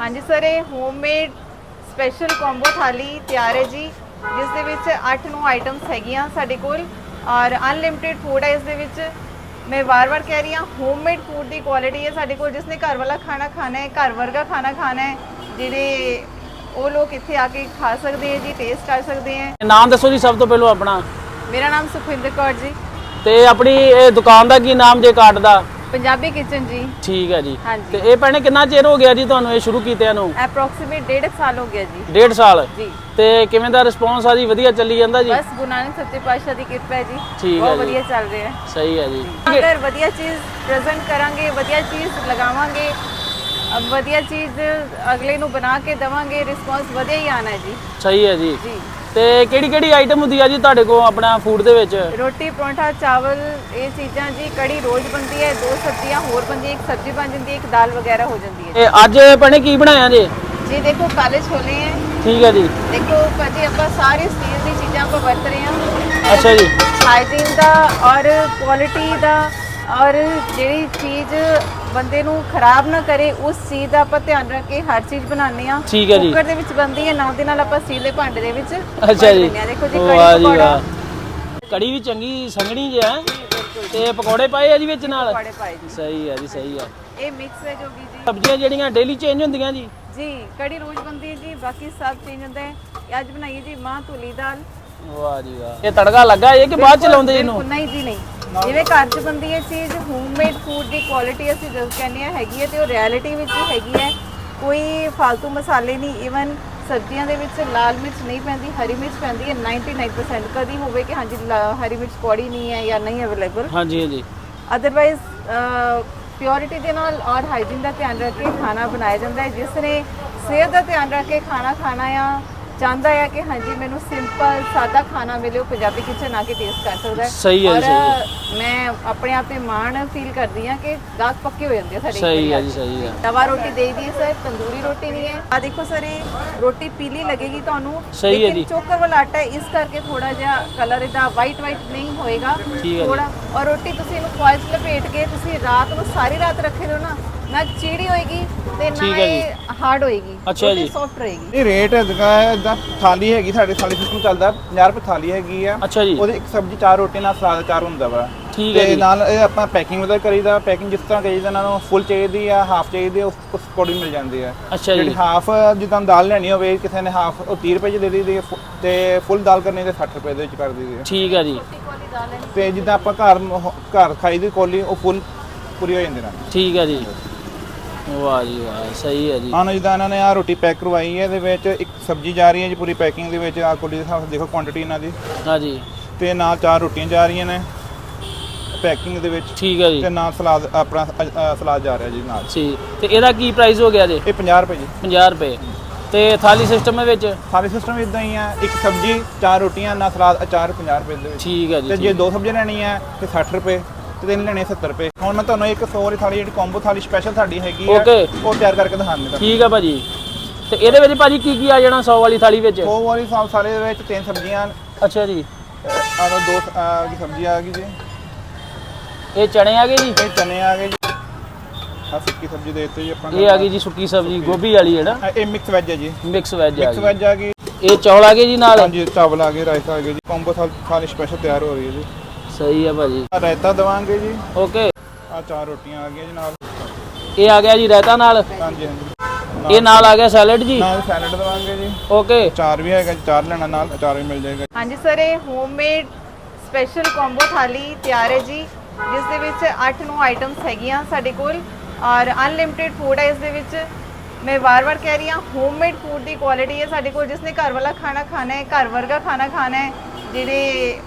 ਹਾਂਜੀ ਸਰ ਇਹ homemade special combo ਥਾਲੀ ਤਿਆਰ ਹੈ ਜੀ ਜਿਸ ਦੇ ਵਿੱਚ 8-9 ਆਈਟਮਸ ਹੈਗੀਆਂ ਸਾਡੇ ਕੋਲ ਔਰ ਅਨਲਿਮਿਟਿਡ ਫੂਡ ਹੈ ਇਸ ਦੇ ਵਿੱਚ। ਮੈਂ ਵਾਰ-ਵਾਰ ਕਹਿ ਰਹੀ ਹਾਂ ਹੋਮਮੇਡ ਫੂਡ ਦੀ ਕੁਆਲਿਟੀ ਹੈ ਸਾਡੇ ਕੋਲ ਜਿਸਨੇ ਘਰ ਵਾਲਾ ਖਾਣਾ ਖਾਣਾ ਹੈ ਘਰ ਵਰਗਾ ਖਾਣਾ ਖਾਣਾ ਹੈ ਜਿਹੜੇ ਉਹ ਲੋਕ ਇੱਥੇ ਆ ਕੇ ਖਾ ਸਕਦੇ ਹੈ ਜੀ ਟੇਸਟ ਕਰ ਸਕਦੇ ਹੈ। ਨਾਮ ਦੱਸੋ ਜੀ ਸਭ ਤੋਂ ਪਹਿਲਾਂ ਆਪਣਾ। ਮੇਰਾ ਨਾਮ ਸੁਖਵਿੰਦਰ ਕੌਰ ਜੀ। ਤੇ ਆਪਣੀ ਇਹ ਦੁਕਾਨ ਦਾ ਕੀ ਨਾਮ ਜੇ ਕਾਰਡ ਦਾ? ਪੰਜਾਬੀ ਕਿਚਨ ਜੀ। ਠੀਕ ਹੈ ਜੀ। ਹਾਂਜੀ। ਤੇ ਇਹ ਭੈਣੇ ਕਿੰਨਾ ਚਿਰ ਹੋ ਗਿਆ ਜੀ ਤੁਹਾਨੂੰ ਇਹ ਸ਼ੁਰੂ ਕੀਤਿਆਂ ਨੂੰ? ਐਪਰੋਕਸੀਮੇਟ ਡੇਢ ਕੁ ਸਾਲ ਹੋ ਗਿਆ ਜੀ। ਡੇਢ ਸਾਲ। ਜੀ। ਤੇ ਕਿਵੇਂ ਦਾ ਰਿਸਪੌਂਸ ਆ ਜੀ? ਵਧੀਆ ਚੱਲੀ ਜਾਂਦਾ ਜੀ? ਬਸ ਗੁਰੂ ਨਾਨਕ ਸੱਚੇ ਪਾਤਸ਼ਾਹ ਦੀ ਕਿਰਪਾ ਹੈ ਜੀ। ਠੀਕ ਹੈ ਬਹੁਤ ਜੀ। ਵਧੀਆ ਚੱਲ ਰਿਹਾ ਹੈ। ਸਹੀ ਹੈ ਜੀ। ਅਗਰ ਵਧੀਆ ਚੀਜ਼ ਪ੍ਰੈਜ਼ੈਂਟ ਕਰਾਂਗੇ ਵਧੀਆ ਚੀਜ਼ ਲਗਾਵਾਂਗੇ ਅ, ਵਧੀਆ ਚੀਜ਼ ਅਗਲੇ ਨੂੰ ਬਣਾ ਕੇ ਦਵਾਂਗੇ ਰਿਸਪੌਂਸ ਵਧੀਆ ਹੀ ਆਣਾ ਹੈ ਜੀ। ਸਹੀ ਹੈ ਜੀ। ਜੀ। ਤੇ ਕਿਹੜੀ ਕਿਹੜੀ ਆਈਟਮ ਹੁੰਦੀ ਆ ਜੀ ਤੁਹਾਡੇ ਕੋਲ ਆਪਣਾ ਫੂਡ ਦੇ ਵਿੱਚ? ਰੋਟੀ ਪਰੌਂਠਾ ਚਾਵਲ ਇਹ ਚੀਜ਼ਾਂ ਜੀ ਕੜੀ ਰੋਜ਼ ਬਣਦੀ ਹੈ ਦੋ ਸਬਜ਼ੀਆਂ ਹੋਰ ਬਣਦੀ ਇੱਕ ਸਬਜ਼ੀ ਬਣ ਜਾਂਦੀ ਹੈ ਇੱਕ ਦਾਲ ਵਗੈਰਾ ਹੋ ਜਾਂਦੀ ਹੈ ਅੱਜ ਭੈਣੇ ਕੀ ਬਣਾਇਆ ਜੀ? ਜੀ ਦੇਖੋ ਕਾਲੇ ਛੋਲੇ ਹੈ। ਠੀਕ ਹੈ ਜੀ। ਦੇਖੋ ਭਾਜੀ ਆਪਾਂ ਸਾਰੇ ਸਟੀਲ ਦੀ ਚੀਜ਼ਾਂ ਆਪਾਂ ਵਰਤ ਰਹੇ ਹਾਂ। ਅੱਛਾ ਜੀ। ਹਾਈਜੀਨ ਦਾ ਔਰ ਕੁਆਲਿਟੀ ਦਾ ਔਰ ਜਿਹੜੀ ਚੀਜ਼ ਬੰਦੇ ਨੂੰ ਖਰਾਬ ਨਾ ਕਰੇ ਉਸ ਚੀਜ਼ ਦਾ ਆਪਾਂ ਧਿਆਨ ਰੱਖ ਕੇ ਹਰ ਚੀਜ਼ ਬਣਾਉਂਦੇ ਆ ਠੀਕ ਹੈ ਜੀ। ਕੁੱਕਰ ਦੇ ਵਿੱਚ ਬਣਦੀ ਹੈ ਨਾਲ ਦੇ ਨਾਲ ਆਪਾਂ ਸਟੀਲ ਦੇ ਭਾਂਡੇ ਦੇ ਵਿੱਚ ਅੱਛਾ ਜੀ। ਦੇਖੋ ਜੀ ਵਾਹ ਕੜੀ ਜੀ ਪਕੌੜਾ। ਵਾਹ। ਕੜੀ ਵੀ ਚੰਗੀ ਸੰਘਣੀ ਜਿਹਾ ਤੇ ਪਕੌੜੇ ਪਾਏ ਆ ਜੀ ਵਿੱਚ ਨਾਲ? ਪਕੌੜੇ ਪਾਏ ਜੀ। ਸਹੀ ਹੈ ਜੀ ਸਹੀ ਹੈ। ਇਹ ਮਿਕਸ ਹੋ ਗਈ ਜੀ। ਸਬਜ਼ੀਆਂ ਜਿਹੜੀਆਂ ਡੇਲੀ ਚੇਂਜ ਹੁੰਦੀਆਂ ਜੀ? ਜੀ ਕੜੀ ਰੋਜ਼ ਬਣਦੀ ਹੈ ਜੀ ਬਾਕੀ ਸਭ ਚੇਂਜ ਹੁੰਦਾ ਹੈ। ਇਹ ਅੱਜ ਬਣਾਈ ਹੈ ਜੀ ਮਾਂ ਧੁਲੀ ਦਾਲ। ਵਾਹ ਜੀ ਵਾਹ। ਇਹ ਤੜਕਾ ਲੱਗਾ ਇਹ ਕਿ ਬਾਅਦ ਚ ਲਾਉਂਦੇ ਜੀ ਇਹਨੂੰ? ਬਿਲਕੁਲ ਨਹੀਂ ਜੀ ਨਹੀਂ। ਜਿਵੇਂ ਘਰ 'ਚ ਬਣਦੀ ਹੈ ਚੀਜ਼ ਹੋਮਮੇਡ ਫੂਡ ਦੀ ਕੁਆਲਿਟੀ ਅਸੀਂ ਜਦ ਕਹਿੰਦੇ ਆ ਹੈਗੀ ਹੈ ਤੇ ਉਹ ਰਿਐਲਿਟੀ ਵਿੱਚ ਹੀ ਹੈਗੀ ਹੈ। ਕੋਈ ਫालतू ਮਸਾਲੇ ਨਹੀਂ ਇਵਨ ਸਬਜ਼ੀਆਂ ਦੇ ਵਿੱਚ ਲਾਲ ਮਿਰਚ ਨਹੀਂ ਪੈਂਦੀ ਹਰੀ ਮਿਰਚ ਪੈਂਦੀ ਹੈ 99% ਕਦੀ ਹੋਵੇ ਕਿ ਹਾਂਜੀ ਲਾ- ਹਰੀ ਮਿਰਚ ਕੌੜੀ ਨਹੀਂ ਹੈ ਜਾਂ ਨਹੀਂ ਅਵੇਲੇਬਲ ਹਾਂਜੀ ਹਾਂਜੀ। ਅਦਰਵਾਈਜ਼ ਪਿਓਰਿਟੀ ਦੇ ਨਾਲ ਔਰ ਹਾਈਜੀਨ ਦਾ ਧਿਆਨ ਰੱਖ ਕੇ ਖਾਣਾ ਬਣਾਇਆ ਜਾਂਦਾ ਹੈ। ਜਿਸ ਨੇ ਸਿਹਤ ਦਾ ਧਿਆਨ ਰੱਖ ਕੇ ਖਾਣਾ ਖਾਣਾ ਆ ਚਾਹੁੰਦਾ ਹੈ ਕਿ ਹਾਂਜੀ ਮੈਨੂੰ ਸਿੰਪਲ ਸਾਦਾ ਖਾਣਾ ਮਿਲੇ ਉਹ ਪੰਜਾਬੀ ਕਿਚਨ ਆ ਕੇ ਟੇਸਟ ਕਰ ਸਕਦਾ ਹੈ। ਸਹੀ ਹੈ ਜੀ, ਔਰ ਮੈਂ ਆਪਣੇ ਆਪ ਤੇ ਮਾਣ ਫੀਲ ਕਰਦੀ ਹਾਂ ਕਿ ਗਾਹਕ ਪੱਕੇ ਹੋ ਜਾਂਦੇ ਆ ਸਾਡੇ ਸਹੀ ਹੈ ਜੀ ਸਹੀ ਹੈ। ਤਵਾ ਰੋਟੀ ਦੇ ਦੀ ਸਰ ਤੰਦੂਰੀ ਰੋਟੀ ਨਹੀਂ ਹੈ। ਆ ਦੇਖੋ ਸਰ ਇਹ ਰੋਟੀ ਪੀਲੀ ਲੱਗੇਗੀ ਤੁਹਾਨੂੰ। ਸਹੀ ਹੈ ਜੀ। ਚੋਕਰ ਵਾਲਾ ਆਟਾ ਹੈ, ਇਸ ਕਰਕੇ ਥੋੜਾ ਜਿਹਾ ਕਲਰ ਇਹਦਾ ਵਾਈਟ ਵਾਈਟ ਨਹੀਂ ਹੋਏਗਾ। ਠੀਕ ਹੈ ਜੀ। ਥੋੜਾ ਔਰ ਰੋਟੀ ਤੁਸੀਂ ਇਹਨੂੰ ਫੋਇਲ 'ਚ ਲਪੇਟ ਕੇ ਤੁਸੀਂ ਰਾਤ ਨੂੰ ਸਾਰੀ ਰਾਤ ਰੱਖੇ ਰਹੋ ਨਾ ਨਾ ਚੀੜੀ ਹੋਏਗੀ ਤੇ ਨਾ ਠੀਕ ਹੈ ਜੀ। ਹਾਰਡ ਹੋਏਗੀ। ਅੱਛਾ ਜੀ। ਸੌਫਟ ਰਹੇਗੀ। ਇਹ ਰੇਟ ਹੈਗਾ ਇਦਾਂ ਥਾਲੀ ਹੈਗੀ ਸਾਡੇ ਥਾਲੀ ਸਿਸਟਮ ਚੱਲਦਾ 50 ਰੁਪਏ ਥਾਲੀ ਹੈਗੀ ਆ। ਅੱਛਾ ਜੀ। ਉਹਦੇ ਇੱਕ ਸਬਜ਼ੀ ਚਾਰ ਰੋਟੀ ਨਾਲ ਸਲਾਦ ਚਾਰ ਹੁੰਦਾ ਵਾ। ਠੀਕ ਹੈ ਤੇ ਜੀ। ਨਾਲ ਇਹ ਆਪਾਂ ਪੈਕਿੰਗ ਉਹਦਾ ਕਰੀਦਾ ਪੈਕਿੰਗ ਜਿਸ ਤਰ੍ਹਾਂ ਕਰੀਦਾ ਇਹਨਾਂ ਨੂੰ ਫੁੱਲ ਚਾਹੀਦੀ ਆ ਹਾਫ ਚਾਹੀਦੀ ਆ ਉਸ ਉਸ ਅਕੋਰਡਿੰਗ ਮਿਲ ਜਾਂਦੀ ਆ। ਅੱਛਾ ਜਿਹੜੀ ਜੀ ਹਾਫ ਜਿੱਦਾਂ ਦਾਲ ਲੈਣੀ ਹੋਵੇ ਕਿਸੇ ਨੇ ਹਾਫ ਉਹ 30 ਰੁਪਏ ਚ ਦੇ ਦਿੱਤੀ ਤੇ ਫੁੱਲ ਦਾਲ ਕਰਨੀ ਤੇ 60 ਰੁਪਏ ਦੇ ਵਿੱਚ ਕਰ ਦਿੱਤੀ ਠੀਕ ਹੈ ਜੀ। ਵਾਲੀ ਦਾਲ ਹੈ ਤੇ ਜਿੱਦਾਂ ਆਪਾਂ ਘਰ ਮ- ਘਰ ਖਾਈ ਦੀ ਕੋਲੀ ਉਹ ਫੁੱਲ ਪੂਰੀ ਹੋ ਜਾਂਦੀ ਨਾਲ ਠੀਕ ਹੈ ਜੀ। ਵਾਹ ਜੀ ਵਾਹ ਸਹੀ ਹੈ ਜੀ। ਹਾਂ ਜਿੱਦਾਂ ਇਹਨਾਂ ਨੇ ਆ ਰੋਟੀ ਪੈਕ ਕਰਵਾਈ ਹੈ ਇਹਦੇ ਵਿੱਚ ਇੱਕ ਸਬਜ਼ੀ ਜਾ ਰਹੀ ਹੈ ਜੀ ਪੂਰੀ ਪੈਕਿੰਗ ਦੇ ਵਿੱਚ। ਆ ਕੋਲੀ ਦੇ ਹਿਸਾਬ ਨਾਲ ਦੇਖੋ ਕੁਆਂਟੀਟੀ ਇਹਨਾਂ ਦੀ। ਹਾਂਜੀ ਤੇ ਨਾਲ ਚਾਰ ਰੋਟੀਆਂ ਜਾ ਰਹੀਆਂ ਨੇ ਪੈਕਿੰਗ ਦੇ ਵਿੱਚ। ਠੀਕ ਹੈ ਜੀ। ਤੇ ਨਾਲ ਸਲਾਦ ਆਪਣਾ ਅ- ਅ, ਸਲਾਦ ਜਾ ਰਿਹਾ ਜੀ ਨਾਲ। ਠੀਕ ਤੇ ਇਹਦਾ ਕੀ ਪ੍ਰਾਈਸ ਹੋ ਗਿਆ ਜੀ? ਇਹ 50 ਰੁਪਏ ਜੀ। 50 ਰੁਪਏ। ਤੇ ਥਾਲੀ ਸਿਸਟਮ ਦੇ ਵਿੱਚ? ਸਾਰੇ ਸਿਸਟਮ ਇਦਾਂ ਹੀ ਆ ਇੱਕ ਸਬਜ਼ੀ ਚਾਰ ਰੋਟੀਆਂ ਨਾਲ ਸਲਾਦ ਅਚਾਰ 50 ਰੁਪਏ ਦੇ ਵਿੱਚ। ਠੀਕ ਹੈ ਜੀ ਤੇ ਠੀਕ। ਜੇ ਦੋ ਸਬਜ਼ੀਆਂ ਲੈਣੀਆਂ ਤੇ 60 ਰੁਪਏ ਤੇ ਤਿੰਨ ਲੈਣੇ 70 ਰੁਪਏ। ਹੁਣ ਮੈਂ ਤੁਹਾਨੂੰ ਇੱਕ 100 ਵਾਲੀ ਥਾਲੀ ਜਿਹੜੀ ਕੰਬੋ ਥਾਲੀ ਸਪੈਸ਼ਲ ਸਾਡੀ ਹੈਗੀ ਆ Okay। ਉਹ ਤਿਆਰ ਕਰਕੇ ਦਿਖਾਉਂਦੇ ਤੁਹਾਨੂੰ। ਠੀਕ ਹੈ ਭਾਜੀ। ਤੇ ਇਹਦੇ ਵਿੱਚ ਭਾਜੀ ਕੀ ਕੀ ਆ ਜਾਣਾ 100 ਵਾਲੀ ਥਾਲੀ ਵਿੱਚ? 100 ਵਾਲੀ ਸਾ- ਸਾਰੇ ਦੇ ਵਿੱਚ ਤਿੰਨ ਸਬਜ਼ੀਆਂ ਅੱਛਾ ਜੀ। ਆ ਲਓ ਦੋ ਦੀ ਸਬਜ਼ੀ ਆ ਗਈ ਜੀ। ਇਹ ਚਣੇ ਆ ਗਏ ਜੀ? ਇਹ ਚਨੇ ਆ ਗਏ ਜੀ। ਆ ਸੁੱਕੀ ਸਬਜ਼ੀ ਦੇ ਦਿੱਤੀ ਜੀ ਆਪਾਂ ਇਹ ਆ ਗਈ ਜੀ ਸੁੱਕੀ ਸਬਜ਼ੀ ਗੋਭੀ ਵਾਲੀ ਹੈ ਨਾ ਆ, ਇਹ ਮਿਕਸ ਵੈਜ ਹੈ ਜੀ। ਮਿਕਸ ਵੈਜ ਆ ਮਿਕਸ ਗਈ। ਵੈਜ ਆ ਗਈ। ਇਹ ਚੌਲ ਆ ਗਏ ਜੀ ਨਾਲ? ਹਾਂਜੀ ਚਾਵਲ ਆ ਗਏ ਰਾਇਤਾ ਆ ਗਏ ਜੀ। ਕੰਬੋ ਥਾਲੀ ਸਪੈਸ਼ਲ ਤਿਆਰ ਹੋ ਰਹੀ ਹੈ ਜੀ। ਸਹੀ ਹੈ ਭਾਜੀ। ਆ ਰਾਇਤਾ ਦਵਾਂਗੇ ਜੀ। ਓਕੇ ਆ ਚਾਰ ਰੋਟੀਆਂ ਆ ਗਈਆਂ ਜੀ ਨਾਲ। ਇਹ ਆ ਗਿਆ ਜੀ ਰਾਇਤਾ ਨਾਲ? ਹਾਂਜੀ ਹਾਂਜੀ। ਇਹ ਨਾਲ ਆ ਗਿਆ ਸੈਲਡ ਜੀ? ਨਾਲ ਸੈਲਡ ਦਵਾਂਗੇ ਜੀ। ਓਕੇ। ਚਾਰ ਵੀ ਹੈਗਾ ਜੀ ਚਾਰ ਲੈਣਾ ਨਾਲ ਅਚਾਰ ਵੀ ਮਿਲ ਜਾਏਗਾ ਹਾਂਜੀ ਸਰ ਇਹ ਹੋਮਮੇਡ ਸਪੈਸ਼ਲ ਕੰਬੋ ਥਾਲੀ ਤਿਆਰ ਹੈ ਜੀ ਜਿਸ ਦੇ ਵਿੱਚ 8-9 ਆਈਟਮਸ ਹੈਗੀਆਂ ਸਾਡੇ ਕੋਲ। ਔਰ ਅਨਲਿਮਿਟਿਡ ਫੂਡ ਹੈ ਇਸ ਦੇ ਵਿੱਚ। ਮੈਂ ਵਾਰ-ਵਾਰ ਕਹਿ ਰਹੀ ਹਾਂ ਹੋਮਮੇਡ ਫੂਡ ਦੀ ਕੁਆਲਿਟੀ ਹੈ ਸਾਡੇ ਕੋਲ ਜਿਸਨੇ ਘਰ ਵਾਲਾ ਖਾਣਾ ਖਾਣਾ ਹੈ ਘਰ ਵਰਗਾ ਖਾਣਾ ਖਾਣਾ ਹੈ ਜਿਹੜੇ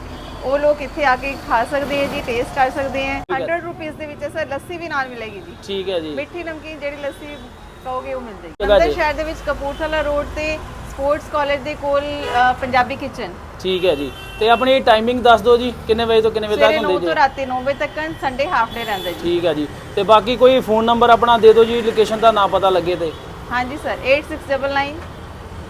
ਉਹ ਲੋਕ ਇੱਥੇ ਆ ਕੇ ਖਾ ਸਕਦੇ ਹੈ ਜੀ ਟੇਸਟ ਕਰ ਸਕਦੇ ਹੈ। 100 ਰੁਪਏ ਦੇ ਵਿੱਚ ਸਰ ਲੱਸੀ ਵੀ ਨਾਲ ਮਿਲੇਗੀ ਜੀ। ਠੀਕ ਹੈ ਜੀ। ਮਿੱਠੀ ਨਮਕੀਨ ਜਿਹੜੀ ਲੱਸੀ ਕਹੋਗੇ ਉਹ ਮਿਲ ਜਾਏਗੀ ਅੰਦਰ। ਸ਼ਹਿਰ ਦੇ ਵਿੱਚ ਕਪੂਰਥਲਾ ਰੋਡ ਤੇ ਸਪੋਰਟਸ ਕਾਲਜ ਦੇ ਕੋਲ ਪੰਜਾਬੀ ਕਿਚਨ ਠੀਕ ਹੈ ਜੀ। ਤੇ ਆਪਣੀ ਟਾਈਮਿੰਗ ਦੱਸ ਦਿਓ ਜੀ ਕਿੰਨੇ ਵਜੇ ਤੋਂ ਕਿੰਨੇ ਵਜੇ ਤੱਕ 9 ਹੁੰਦੀ ਤੋਂ ਜੀ? ਰਾਤੀ 9 ਵਜੇ ਤੱਕ ਸੰਡੇ ਹਾਫ ਡੇ ਰਹਿੰਦਾ ਜੀ। ਠੀਕ ਹੈ ਜੀ। ਤੇ ਬਾਕੀ ਕੋਈ ਫੋਨ ਨੰਬਰ ਆਪਣਾ ਦੇ ਦਿਓ ਜੀ ਲੋਕੇਸ਼ਨ ਦਾ ਨਾ ਪਤਾ ਲੱਗੇ ਤੇ। ਹਾਂਜੀ ਸਰ 8699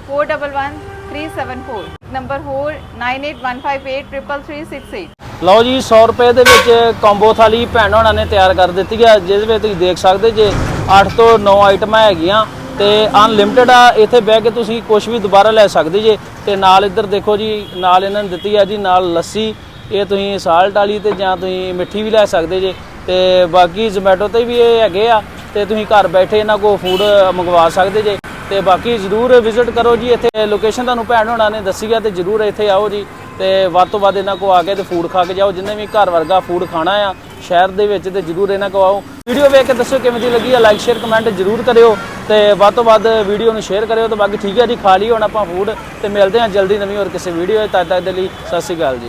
411 374 ਨੰਬਰ ਹੋਰ 9815833368 ਲਓ ਜੀ 100 ਰੁਪਏ ਦੇ ਵਿੱਚ ਕੰਬੋ ਥਾਲੀ ਭੈਣ ਹੋਣਾ ਨੇ ਤਿਆਰ ਕਰ ਦਿੱਤੀ ਹੈ ਜਿਸ ਵਿੱਚ ਤੁਸੀਂ ਦੇਖ ਸਕਦੇ ਜੇ 8 ਤੋਂ 9 ਆਈਟਮਾਂ ਹੈਗੀਆਂ ਤੇ ਅਨਲਿਮਿਟਿਡ ਆ, ਇੱਥੇ ਬਹਿ ਕੇ ਤੁਸੀਂ ਕੁਝ ਵੀ ਦੁਬਾਰਾ ਲੈ ਸਕਦੇ ਜੇ। ਤੇ ਨਾਲ ਇੱਧਰ ਦੇਖੋ ਜੀ, ਨਾਲ ਇਹਨਾਂ ਨੇ ਦਿੱਤੀ ਆ ਜੀ, ਨਾਲ ਲੱਸੀ, ਇਹ ਤੁਸੀਂ ਸਾਲਟ ਵਾਲੀ ਤੇ ਜਾਂ ਤੁਸੀਂ ਮਿੱਠੀ ਵੀ ਲੈ ਸਕਦੇ ਜੇ। ਤੇ ਬਾਕੀ ਜ਼ੋਮੈਟੋ ਤੇ ਵੀ ਇਹ ਹੈਗੇ ਆ, ਤੇ ਤੁਸੀਂ ਘਰ ਬੈਠੇ ਇਹਨਾਂ ਕੋ ਫੂਡ ਮੰਗਵਾ ਸਕਦੇ ਜੇ। ਤੇ ਬਾਕੀ ਜ਼ਰੂਰ ਵਿਜ਼ਿਟ ਕਰੋ ਜੀ, ਇੱਥੇ ਲੋਕੇਸ਼ਨ ਤੁਹਾਨੂੰ ਭੈਣ ਹੋਣਾ ਨੇ ਦੱਸੀ ਆ ਤੇ ਜ਼ਰੂਰ ਇੱਥੇ ਆਓ ਜੀ ਤੇ ਵੱਧ ਤੋਂ ਵੱਧ ਇਹਨਾਂ ਕੋ ਆ ਕੇ ਤੇ ਫੂਡ ਖਾ ਕੇ ਜਾਓ, ਜਿੰਨੇ ਵੀ ਘਰ ਵਰਗਾ ਫੂਡ ਖਾਣਾ ਆ ਸ਼ਹਿਰ ਦੇ ਵਿੱਚ ਤੇ ਜ਼ਰੂਰ ਇਹਨਾਂ ਕੋ ਆਓ। ਵੀਡੀਓ ਵੇਖ ਕੇ ਦੱਸਿਓ ਕਿਵੇਂ ਦੀ ਲੱਗੀ ਆ ਲਾਈਕ ਸ਼ੇਅਰ ਕਮੈਂਟ ਜ਼ਰੂਰ ਕਰਿਓ ਤੇ ਵੱਧ ਤੋਂ ਵੱਧ ਵੀਡੀਓ ਨੂੰ ਸ਼ੇਅਰ ਕਰਿਓ ਤੇ ਬਾਕੀ ਠੀਕ ਹੈ ਜੀ, ਖਾ ਲਈ ਹੁਣ ਆਪਾਂ ਫੂਡ ਤੇ ਮਿਲਦੇ ਹਾਂ ਜਲਦੀ ਨਵੀਂ ਹੋਰ ਕਿਸੇ ਵੀਡੀਓ ਤਦ ਤੱਕ ਦੇ ਲਈ ਸਤਿ ਸ਼੍ਰੀ ਅਕਾਲ ਜੀ।